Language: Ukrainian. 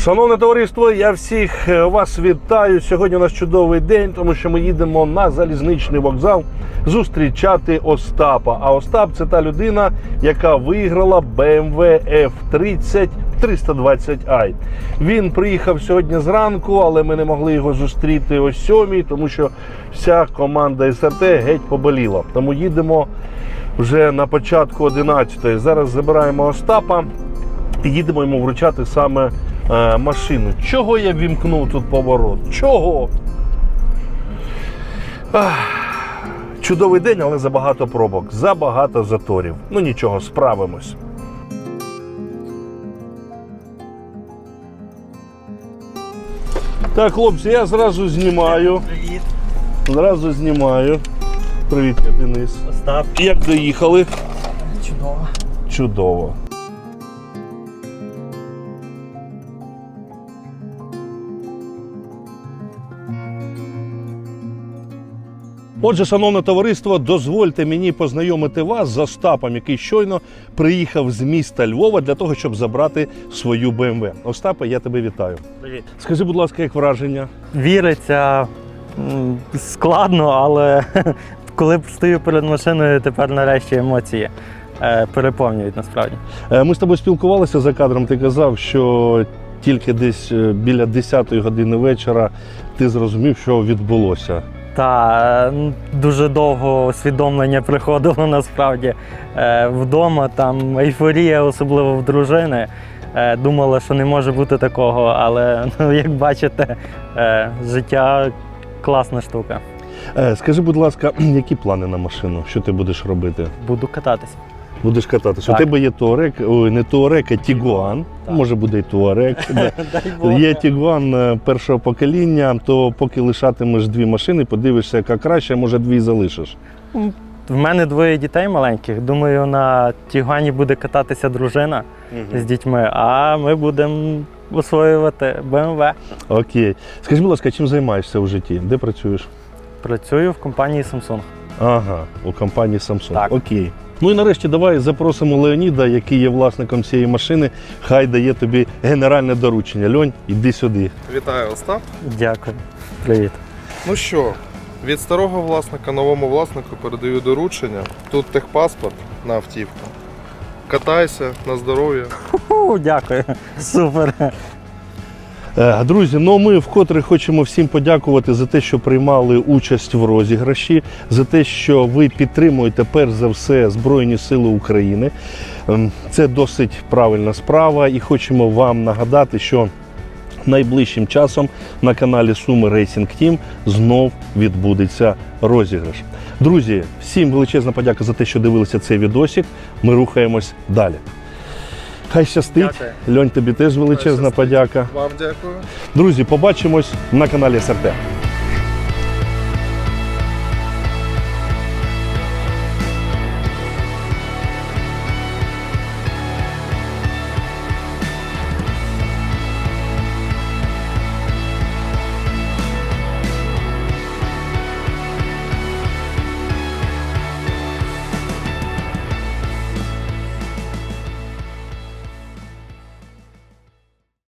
Шановне товариство, я всіх е, вас вітаю. Сьогодні у нас чудовий день, тому що ми їдемо на залізничний вокзал зустрічати Остапа. А Остап це та людина, яка виграла BMW F30 320i. Він приїхав сьогодні зранку, але ми не могли його зустріти о сьомій, тому що вся команда СРТ геть поболіла. Тому їдемо вже на початку 11-ї. Зараз забираємо Остапа і їдемо йому вручати саме е, машину. Чого я вімкнув тут поворот? Чого? Ах, чудовий день, але забагато пробок, забагато заторів. Ну нічого, справимось. Так, хлопці, я зразу знімаю. Привіт, Зразу знімаю. Привіт, Денис. Остап. Як доїхали? Чудово. Чудово. Отже, шановне товариство, дозвольте мені познайомити вас з Остапом, який щойно приїхав з міста Львова для того, щоб забрати свою БМВ. Остапе, я тебе вітаю. Привіт. Скажи, будь ласка, як враження? Віриться складно, але коли стою перед машиною, тепер нарешті емоції е, переповнюють насправді. Е, Ми з тобою спілкувалися за кадром. Ти казав, що тільки десь е, біля 10-ї години вечора ти зрозумів, що відбулося. Та дуже довго усвідомлення приходило насправді Е, вдома. Там ейфорія, особливо в дружини. Е, Думала, що не може бути такого, але ну, як бачите, е, життя класна штука. Скажи, будь ласка, які плани на машину? Що ти будеш робити? Буду кататися. Будеш кататися. У Так. тебе є Туарек, ой, не Туарек, а Тігуан. Так. Може буде і Туарек. Дай Є Тігуан е, першого покоління, то поки лишатимеш дві машини, подивишся, яка краще, може дві залишиш. В мене двоє дітей маленьких. Думаю, на Тігуані буде кататися дружина з дітьми, а ми будемо освоювати БМВ. Окей. Скажи, будь ласка, чим займаєшся у житті? Де працюєш? Працюю в компанії Samsung. Ага, у компанії Samsung. Так. Окей. Ну і нарешті давай запросимо Леоніда, який є власником цієї машини. Хай дає тобі генеральне доручення. Льонь, іди сюди. Вітаю, Остап. Дякую. Привіт. Ну що, від старого власника новому власнику передаю доручення. Тут техпаспорт на автівку. Катайся на здоров'я. Дякую. Супер. Е, Друзі, ну ми вкотре хочемо всім подякувати за те, що приймали участь в розіграші, за те, що ви підтримуєте перш за все Збройні Сили України. Ем, Це досить правильна справа, і хочемо вам нагадати, що найближчим часом на каналі Суми Racing Team знов відбудеться розіграш. Друзі, всім величезна подяка за те, що дивилися цей відосик. Ми рухаємось далі. Хай щастить. Дякую. Льонь, тобі теж величезна подяка. Вам дякую. Друзі, побачимось на каналі СРТ.